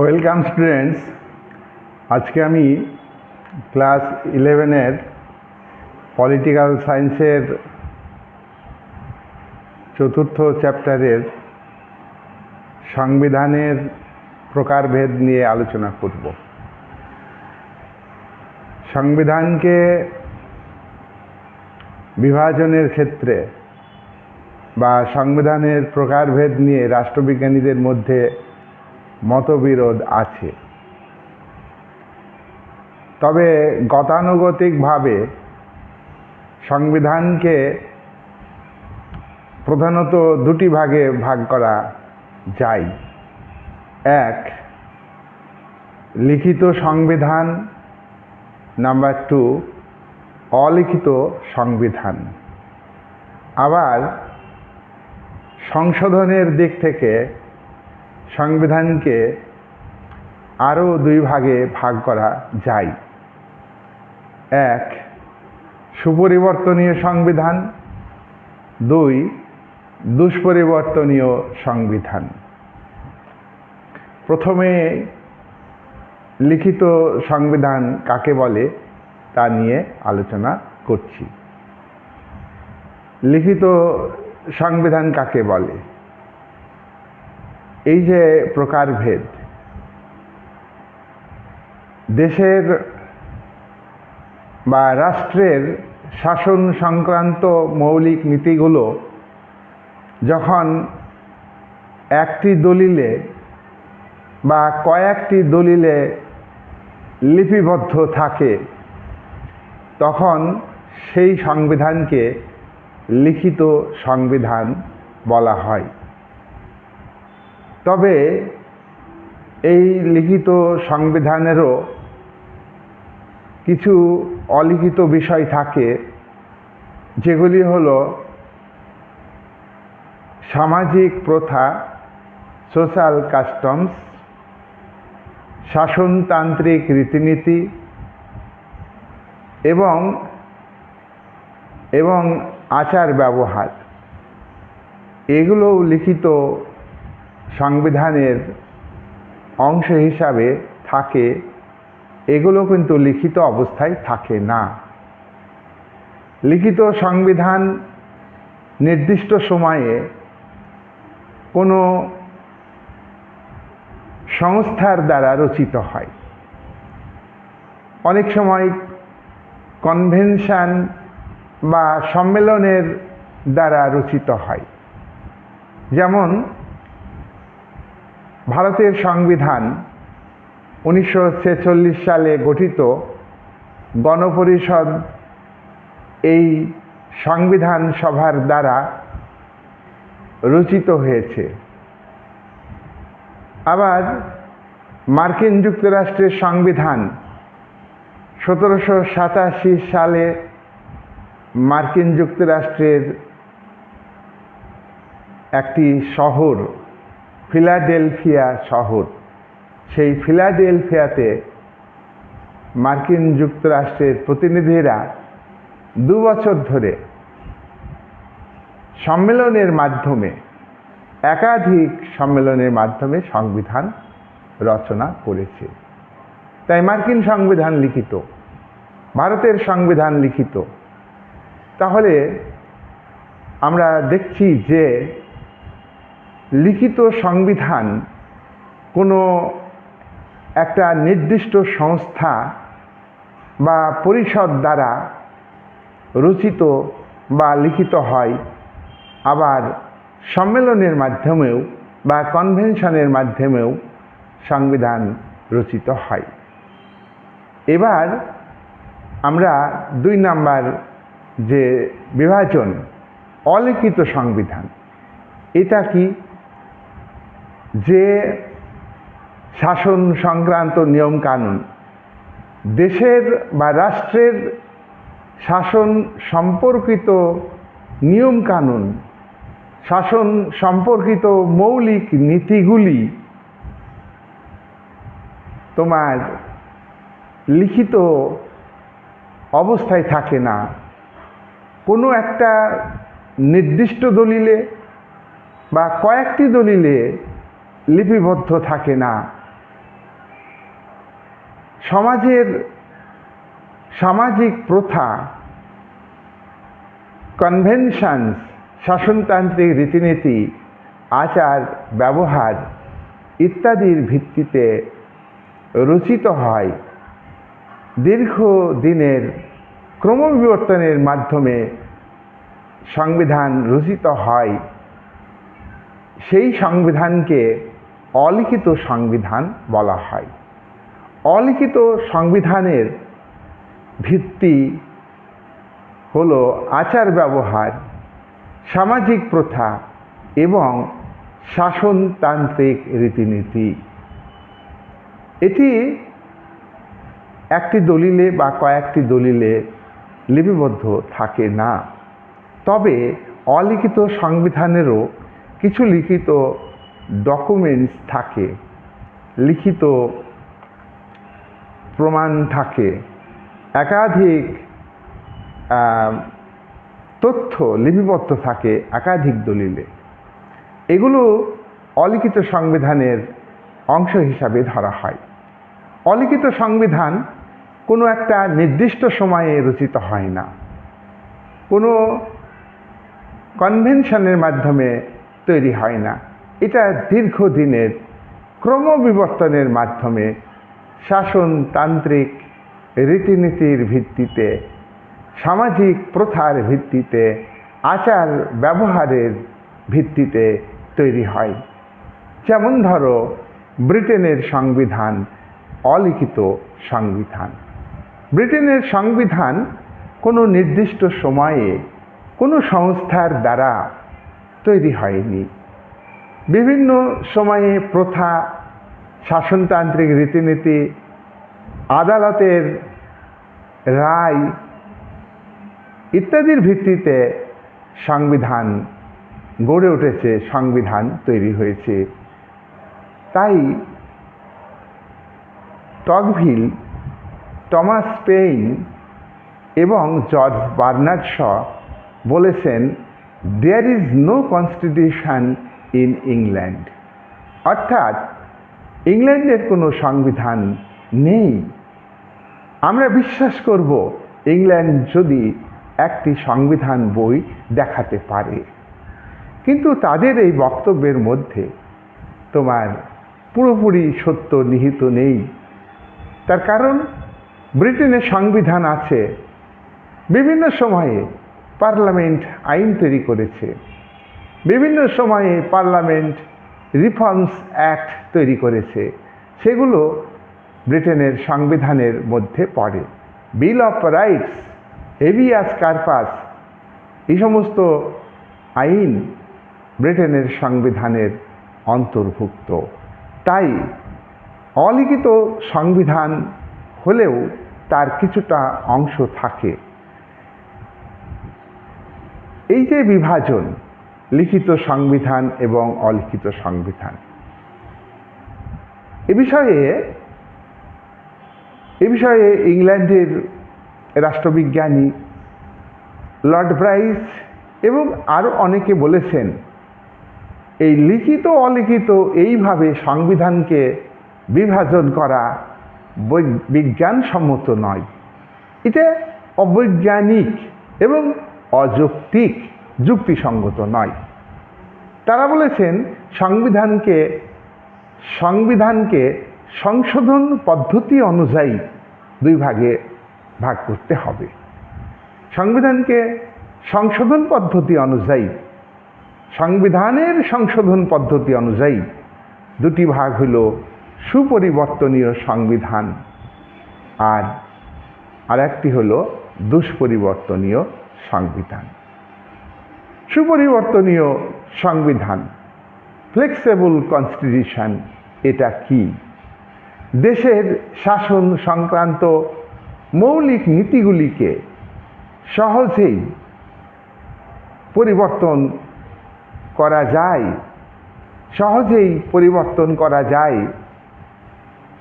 Welcome students. আজকে আমি class ইলেভেনের পলিটিক্যাল সায়েন্সের চতুর্থ চ্যাপ্টারের সংবিধানের প্রকারভেদ নিয়ে আলোচনা করব। সংবিধানকে বিভাজনের ক্ষেত্রে বা সংবিধানের প্রকারভেদ নিয়ে রাষ্ট্রবিজ্ঞানীদের মধ্যে মতবিরোধ আছে। তবে গতানুগতিকভাবে সংবিধানকে প্রধানত দুটি ভাগে ভাগ করা যায়। এক, লিখিত সংবিধান। নাম্বার টু, অলিখিত সংবিধান। আবার সংশোধনের দিক থেকে সংবিধানকে আরও দুই ভাগে ভাগ করা যায়। এক, সুপরিবর্তনীয় সংবিধান। দুই, দুষ্পরিবর্তনীয় সংবিধান। প্রথমে লিখিত সংবিধান কাকে বলে তা নিয়ে আলোচনা করছি। লিখিত সংবিধান কাকে বলে? এই যে প্রকারভেদ দেশের বা রাষ্ট্রের শাসন সংক্রান্ত মৌলিক নীতিগুলো যখন একটি দলিলে বা কয়েকটি দলিলে লিপিবদ্ধ থাকে, তখন সেই সংবিধানকে লিখিত সংবিধান বলা হয়। তবে এই লিখিত সংবিধানেরও কিছু অলিখিত বিষয় থাকে, যেগুলি হল সামাজিক প্রথা, সোশ্যাল কাস্টমস, শাসনতান্ত্রিক রীতিনীতি এবং এবং আচার ব্যবহার। এগুলোও লিখিত সংবিধানের অংশ হিসাবে থাকে, এগুলো কিন্তু লিখিত অবস্থায় থাকে না। লিখিত সংবিধান নির্দিষ্ট সময়ে কোনো সংস্থার দ্বারা রচিত হয়। অনেক সময় কনভেনশন বা সম্মেলনের দ্বারা রচিত হয়। যেমন ভারতের সংবিধান উনিশশো ছেচল্লিশ সালে গঠিত, গণপরিষদ এই সংবিধান সভার দ্বারা রচিত হয়েছে। আবার মার্কিন যুক্তরাষ্ট্রের সংবিধান সতেরোশো সাতাশি সালে মার্কিন যুক্তরাষ্ট্রের একটি শহর ফিলাডেলফিয়া শহর। সেই ফিলাডেলফিয়াতে মার্কিন যুক্তরাষ্ট্রের প্রতিনিধিরা দু বছর ধরে সম্মেলনের মাধ্যমে, একাধিক সম্মেলনের মাধ্যমে সংবিধান রচনা করেছে। তাই মার্কিন সংবিধান লিখিত, ভারতের সংবিধান লিখিত। তাহলে আমরা দেখছি যে লিখিত সংবিধান কোনো একটা নির্দিষ্ট সংস্থা বা পরিষদ দ্বারা রচিত বা লিখিত হয়, আবার সম্মেলনের মাধ্যমেও বা কনভেনশনের মাধ্যমেও সংবিধান রচিত হয়। এবার আমরা দুই নাম্বার যে বিভাজন, অলিখিত সংবিধান, এটা কি যে শাসন সংক্রান্ত নিয়মকানুন দেশের বা রাষ্ট্রের শাসন সম্পর্কিত নিয়মকানুন, শাসন সম্পর্কিত মৌলিক নীতিগুলি তোমার লিখিত অবস্থায় থাকে না। কোনো একটা নির্দিষ্ট দলিলে বা কয়েকটি দলিলে লিপিবদ্ধ থাকে না। সমাজের সামাজিক প্রথা কনভেনশনস শাসনতান্ত্রিক রীতিনীতি, আচার, ব্যবহার ইত্যাদির ভিত্তিতে রচিত হয়। দীর্ঘ দিনের ক্রমবিবর্তনের মাধ্যমে সংবিধান রচিত হয়। সেই সংবিধানকে অলিখিত সংবিধান বলা হয়। অলিখিত সংবিধানের ভিত্তি হলো আচার ব্যবহার, সামাজিক প্রথা এবং শাসনতান্ত্রিক রীতিনীতি। এটি একটি দলিলে বা কয়েকটি দলিলে লিপিবদ্ধ থাকে না। তবে অলিখিত সংবিধানেরও কিছু লিখিত ডকুমেন্টস থাকে, লিখিত প্রমাণ থাকে, একাধিক তথ্য লিপিবদ্ধ থাকে একাধিক দলিলে। এগুলো অলিখিত সংবিধানের অংশ হিসাবে ধরা হয়। অলিখিত সংবিধান কোনো একটা নির্দিষ্ট সময়ে রচিত হয় না। কোনো কনভেনশনের মাধ্যমে তৈরি হয় না। এটা দীর্ঘদিনের ক্রমবিবর্তনের মাধ্যমে শাসনতান্ত্রিক রীতিনীতির ভিত্তিতে, সামাজিক প্রথার ভিত্তিতে, আচার ব্যবহারের ভিত্তিতে তৈরি হয়। যেমন ধরো, ব্রিটেনের সংবিধান, অলিখিত সংবিধান। ব্রিটেনের সংবিধান কোনো নির্দিষ্ট সময়ে কোনো সংস্থার দ্বারা তৈরি হয়নি। বিভিন্ন সময়ে প্রথা, শাসনতান্ত্রিক রীতিনীতি, আদালতের রায় ইত্যাদির ভিত্তিতে সংবিধান গড়ে উঠেছে, সংবিধান তৈরি হয়েছে। তাই টকভিল টমাস পেইন এবং জর্জ বার্নার্ড শ বলেছেন there is no constitution in England অর্থাৎ ইংল্যান্ডের কোনো সংবিধান নেই। আমরা বিশ্বাস করব ইংল্যান্ড যদি একটি সংবিধান বই দেখাতে পারে। কিন্তু তাদের এই বক্তব্যের মধ্যে তোমার পুরোপুরি সত্য নিহিত নেই। তার কারণ, ব্রিটেনের সংবিধান আছে। বিভিন্ন সময়ে পার্লামেন্ট আইন তৈরি করেছে। বিভিন্ন সময়ে পার্লামেন্ট রিফর্মস অ্যাক্ট তৈরি করেছে। সেগুলো ব্রিটেনের সংবিধানের মধ্যে পড়ে। বিল অফ রাইটস, হেভিয়াস কার্পাস, এই সমস্ত আইন ব্রিটেনের সংবিধানের অন্তর্ভুক্ত। তাই অলিখিত সংবিধান হলেও তার কিছুটা অংশ থাকে। এই যে বিভাজন লিখিত সংবিধান এবং অলিখিত সংবিধান। এ বিষয়ে এ বিষয়ে ইংল্যান্ডের রাষ্ট্রবিজ্ঞানী লর্ড ব্রাইস এবং আরও অনেকে বলেছেন, এই লিখিত, অলিখিত এইভাবে সংবিধানকে বিভাজন করা বিজ্ঞানসম্মত নয়। এটা অবৈজ্ঞানিক এবং অযৌক্তিক। যুক্তিসঙ্গত নয়। তারা বলেছেন, সংবিধানকে সংবিধানকে সংশোধন পদ্ধতি অনুযায়ী দুই ভাগে ভাগ করতে হবে। সংবিধানকে সংশোধন পদ্ধতি অনুযায়ী, সংবিধানের সংশোধন পদ্ধতি অনুযায়ী দুটি ভাগ হল সুপরিবর্তনীয় সংবিধান আর আরেকটি হল দুষ্পরিবর্তনীয় সংবিধান। সুপরিবর্তনীয় সংবিধান ফ্লেক্সিবল কনস্টিটিউশন এটা কি? দেশের শাসন সংক্রান্ত মৌলিক নীতিগুলিকে সহজেই পরিবর্তন করা যায়, সহজেই পরিবর্তন করা যায়।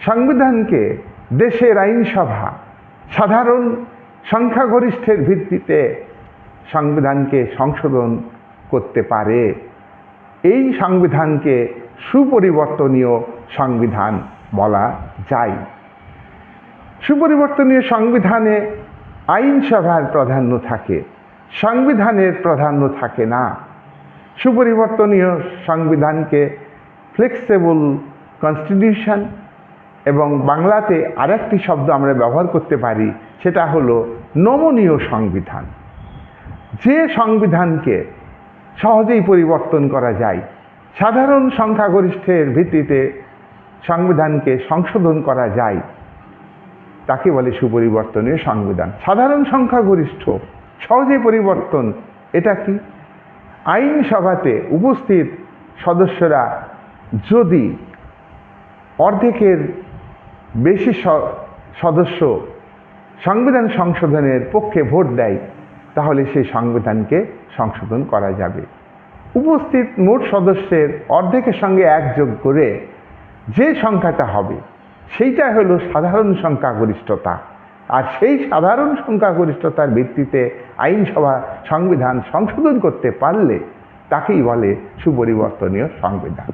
সংবিধানকে দেশের আইনসভা সাধারণ সংখ্যাগরিষ্ঠের ভিত্তিতে সংবিধানকে সংশোধন করতে পারে। এই সংবিধানকে সুপরিবর্তনীয় সংবিধান বলা যায়। সুপরিবর্তনীয় সংবিধানে আইনসভার প্রাধান্য থাকে, সংবিধানের প্রাধান্য থাকে না। সুপরিবর্তনীয় সংবিধানকে ফ্লেক্সিবল কনস্টিটিউশন এবং বাংলাতে আরেকটি শব্দ আমরা ব্যবহার করতে পারি, সেটা হলো নমনীয় সংবিধান। যে সংবিধানকে সহজেই পরিবর্তন করা যায়, সাধারণ সংখ্যাগরিষ্ঠের ভিত্তিতে সংবিধানকে সংশোধন করা যায়, তাকে বলে সুপরিবর্তনীয় সংবিধান। সাধারণ সংখ্যাগরিষ্ঠ সহজে পরিবর্তন, এটা কি? আইনসভাতে উপস্থিত সদস্যরা যদি অর্ধেকের বেশি সদস্য সংবিধান সংশোধনের পক্ষে ভোট দেয় তাহলে সেই সংবিধানকে সংশোধন করা যাবে। উপস্থিত মোট সদস্যের অর্ধেকের সঙ্গে একযোগ করে যে সংখ্যাটা হবে, সেইটা হলো সাধারণ সংখ্যাগরিষ্ঠতা। আর সেই সাধারণ সংখ্যাগরিষ্ঠতার ভিত্তিতে আইনসভা সংবিধান সংশোধন করতে পারলে তাকেই বলে সুপরিবর্তনীয় সংবিধান।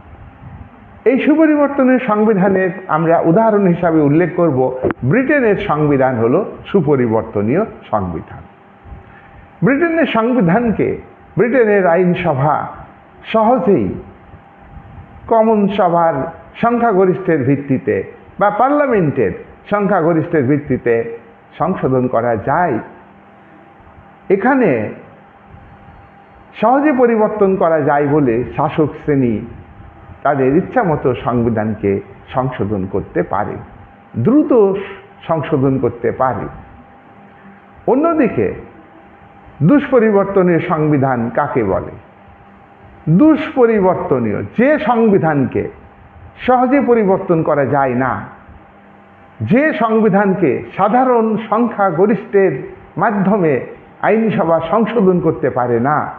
এই সুপরিবর্তনের সংবিধানের আমরা উদাহরণ হিসাবে উল্লেখ করব, ব্রিটেনের সংবিধান হলো সুপরিবর্তনীয় সংবিধান। ব্রিটেনের সংবিধানকে ব্রিটেনের আইনসভা সহজেই কমন সভার সংখ্যাগরিষ্ঠের ভিত্তিতে বা পার্লামেন্টের সংখ্যাগরিষ্ঠের ভিত্তিতে সংশোধন করা যায়। এখানে সহজে পরিবর্তন করা যায় বলে শাসক শ্রেণি তাদের ইচ্ছামতো সংবিধানকে সংশোধন করতে পারে, দ্রুত সংশোধন করতে পারে। অন্যদিকে দুষ্পরিবর্তনীয় সংবিধান কাকে বলে? দুষ্পরিবর্তনীয়, যে সংবিধানকে সহজে পরিবর্তন করা যায় না, যে সংবিধানকে সাধারণ সংখ্যাগরিষ্ঠের মাধ্যমে আইনসভা সংশোধন করতে পারে না,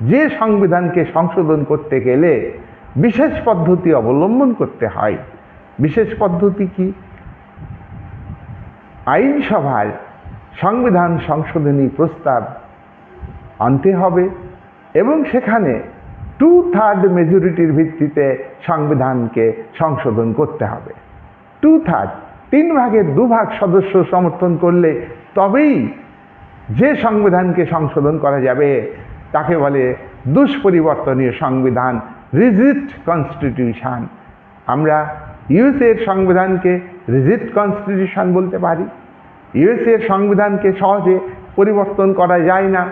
যে সংবিধানকে সংশোধন করতে গেলে বিশেষ পদ্ধতি অবলম্বন করতে হয়। বিশেষ পদ্ধতি কি? আইনসভায় সংবিধান সংশোধনী প্রস্তাব আনতে হবে এবং সেখানে টু থার্ড মেজরিটির ভিত্তিতে সংবিধানকে সংশোধন করতে হবে। টু থার্ড তিন ভাগের দু ভাগ সদস্য সমর্থন করলে তবেই যে সংবিধানকে সংশোধন করা যাবে, তাকে বলে দুষ্পরিবর্তনীয় সংবিধান রিজিট কনস্টিটিউশন আমরা ইউএসএর সংবিধানকে রিজিট কনস্টিটিউশন বলতে পারি। ইউএসএর সংবিধানকে সহজে পরিবর্তন করা যায় না।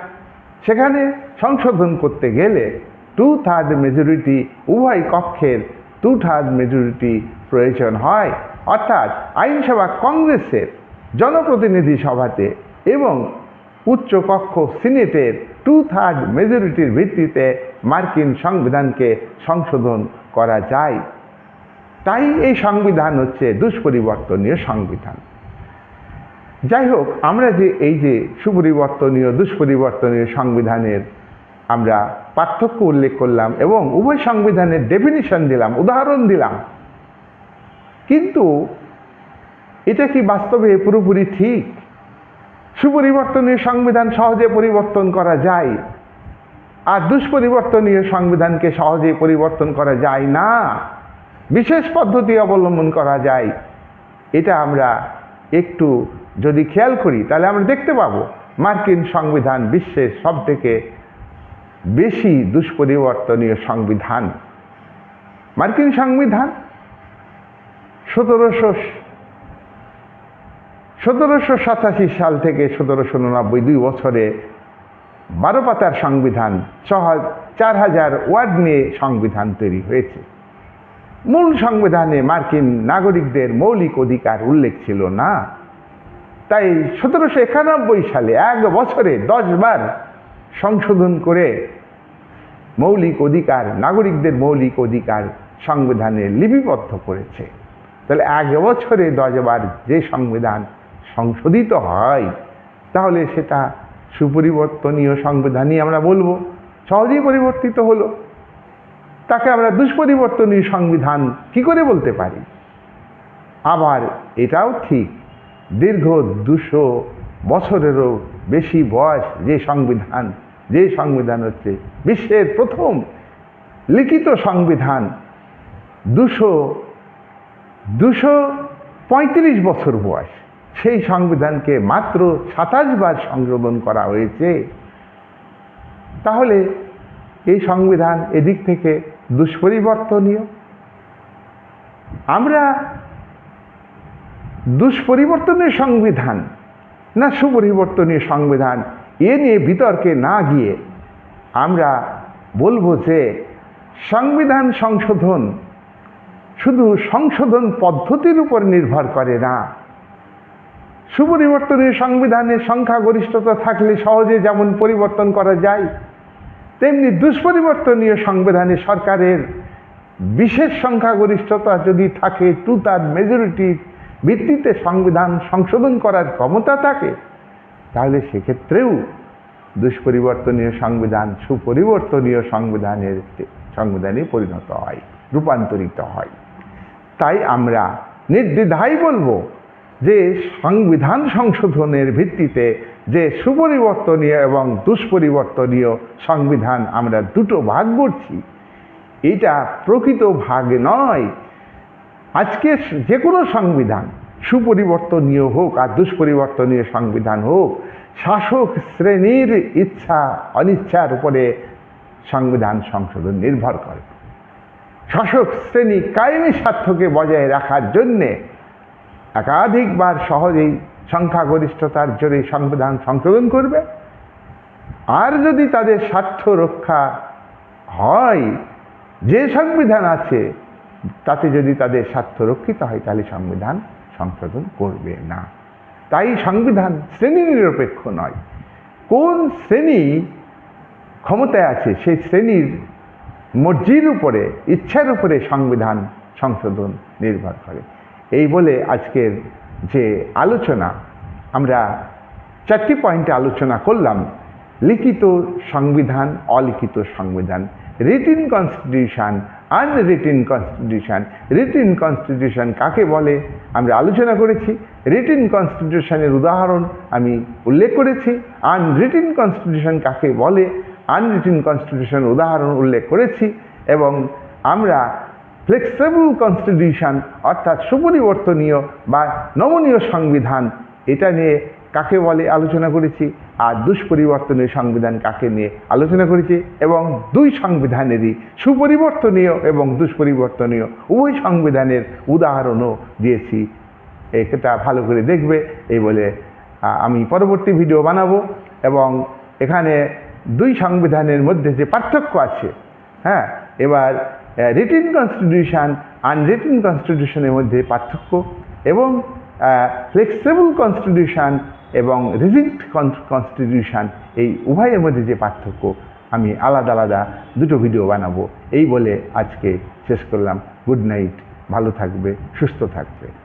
সেখানে সংশোধন করতে গেলে টু থার্ড মেজরিটি উভয় কক্ষের টু থার্ড মেজরিটি প্রয়োজন হয়। অর্থাৎ আইনসভা কংগ্রেসের জনপ্রতিনিধি সভাতে এবং উচ্চ কক্ষ সিনেটের টু থার্ড মেজরিটির ভিত্তিতে মার্কিন সংবিধানকে সংশোধন করা যায়। তাই এই সংবিধান হচ্ছে দুষ্পরিবর্তনীয় সংবিধান। যাই হোক আমরা যে এই যে সুপরিবর্তনীয়, দুষ্পরিবর্তনীয় সংবিধানের আমরা পার্থক্য উল্লেখ করলাম এবং উভয় সংবিধানের ডেফিনিশন দিলাম, উদাহরণ দিলাম। কিন্তু এটা কি বাস্তবে পুরোপুরি ঠিক? সুপরিবর্তনীয় সংবিধান সহজে পরিবর্তন করা যায়? আর দুষ্পরিবর্তনীয় সংবিধানকে সহজে পরিবর্তন করা যায় না? বিশেষ পদ্ধতি অবলম্বন করা যায়? এটা আমরা একটু যদি খেয়াল করি, তাহলে আমরা দেখতে পাবো মার্কিন সংবিধান বিশ্বের সব থেকে বেশি দুষ্পরিবর্তনীয় সংবিধান। মার্কিন সংবিধান সতেরোশো সতেরোশো সাতাশি সাল থেকে সতেরোশো উননব্বই দুই বছরে বারো পাতার সংবিধান, ছ চার হাজার ওয়ার্ড নিয়ে সংবিধান তৈরি হয়েছে। মূল সংবিধানে মার্কিন নাগরিকদের মৌলিক অধিকার উল্লেখ ছিল না। তাই সতেরোশো একানব্বই সালে এক বছরে দশবার সংশোধন করে মৌলিক অধিকার, নাগরিকদের মৌলিক অধিকার সংবিধানে লিপিবদ্ধ করেছে। তাহলে এক বছরে দশবার যে সংবিধান সংশোধিত হয়, তাহলে সেটা সুপরিবর্তনীয় সংবিধানই আমরা বলব। সহজেই পরিবর্তিত হলো। তাকে আমরা দুষ্পরিবর্তনীয় সংবিধান কি করে বলতে পারি? আবার এটাও ঠিক, দীর্ঘ দুশো বছরেরও বেশি বয়স যে সংবিধান যে সংবিধান হচ্ছে বিশ্বের প্রথম লিখিত সংবিধান, দুশো দুশো পঁয়ত্রিশ বছর বয়স। সেই সংবিধানকে মাত্র সাতাশ বার সংশোধন করা হয়েছে। তাহলে এই সংবিধান এদিক থেকে দুষ্পরিবর্তনীয়। আমরা দুষ্পরিবর্তনীয় সংবিধান না সুপরিবর্তনীয় সংবিধান, এ নিয়ে বিতর্কে না গিয়ে আমরা বলব যে সংবিধান সংশোধন শুধু সংশোধন পদ্ধতির উপর নির্ভর করে না। সুপরিবর্তনীয় সংবিধানের সংখ্যাগরিষ্ঠতা থাকলে সহজে যেমন পরিবর্তন করা যায় তেমনি দুষ্পরিবর্তনীয় সংবিধানে সরকারের বিশেষ সংখ্যাগরিষ্ঠতা যদি থাকে টু তার মেজরিটির ভিত্তিতে সংবিধান সংশোধন করার ক্ষমতা থাকে, তাহলে সেক্ষেত্রেও দুষ্পরিবর্তনীয় সংবিধান, সুপরিবর্তনীয় সংবিধানের সংবিধানে পরিণত হয়, রূপান্তরিত হয়। তাই আমরা নির্দ্বিধায় বলব যে সংবিধান সংশোধনের ভিত্তিতে যে সুপরিবর্তনীয় এবং দুষ্পরিবর্তনীয় সংবিধান আমরা দুটো ভাগ করছি, এটা প্রকৃত ভাগ নয়। আজকে যে কোনো সংবিধান সুপরিবর্তনীয় হোক আর দুষ্পরিবর্তনীয় সংবিধান হোক, শাসক শ্রেণির ইচ্ছা, অনিচ্ছার উপরে সংবিধান সংশোধন নির্ভর করে। শাসক শ্রেণি কায়েমি স্বার্থকে বজায় রাখার জন্যে একাধিকবার সহজেই সংখ্যাগরিষ্ঠতার জোরে সংবিধান সংশোধন করবে। আর যদি তাদের স্বার্থ রক্ষা হয়, যে সংবিধান আছে, তাতে যদি তাদের স্বার্থ রক্ষিত হয়, তাহলে সংবিধান সংশোধন করবে না। তাই সংবিধান শ্রেণি নিরপেক্ষ নয়। কোন শ্রেণি ক্ষমতায় আছে, সেই শ্রেণির মর্জির উপরে, ইচ্ছার উপরে সংবিধান সংশোধন নির্ভর করে। এই বলে আজকের যে আলোচনা, আমরা চারটি পয়েন্টে আলোচনা করলাম। লিখিত সংবিধান, অলিখিত সংবিধান written constitution unwritten constitution written constitution কাকে বলে? আমরা আলোচনা করেছি। রিটিন কনস্টিটিউশনের উদাহরণ আমি উল্লেখ করেছি। আনরিটিন কনস্টিটিউশন কাকে বলে? আনরিটিন কনস্টিটিউশন উদাহরণ উল্লেখ করেছি এবং আমরা ফ্লেক্সিবল কনস্টিটিউশন অর্থাৎ সুপরিবর্তনীয় বা নমনীয় সংবিধান, এটা নিয়ে কাকে বলে আলোচনা করেছি? আর দুষ্পরিবর্তনীয় সংবিধান কাকে নিয়ে আলোচনা করেছি? এবং দুই সংবিধানেরই সুপরিবর্তনীয় এবং দুষ্পরিবর্তনীয়, উভয় সংবিধানের উদাহরণও দিয়েছি। এটা ভালো করে দেখবে, এই বলে আমি পরবর্তী ভিডিও বানাবো। এবং এখানে দুই সংবিধানের মধ্যে যে পার্থক্য আছে হ্যাঁ এবার রিটিন কনস্টিটিউশন আনরিটিন কনস্টিটিউশনের মধ্যে পার্থক্য এবং ফ্লেক্সিবল কনস্টিটিউশন এবং রিজিক্ট কনস্টিটিউশন এই উভয়ের মধ্যে যে পার্থক্য, আমি আলাদা আলাদা দুটো ভিডিও বানাবো। এই বলে আজকে শেষ করলাম। গুড নাইট ভালো থাকবে, সুস্থ থাকবে।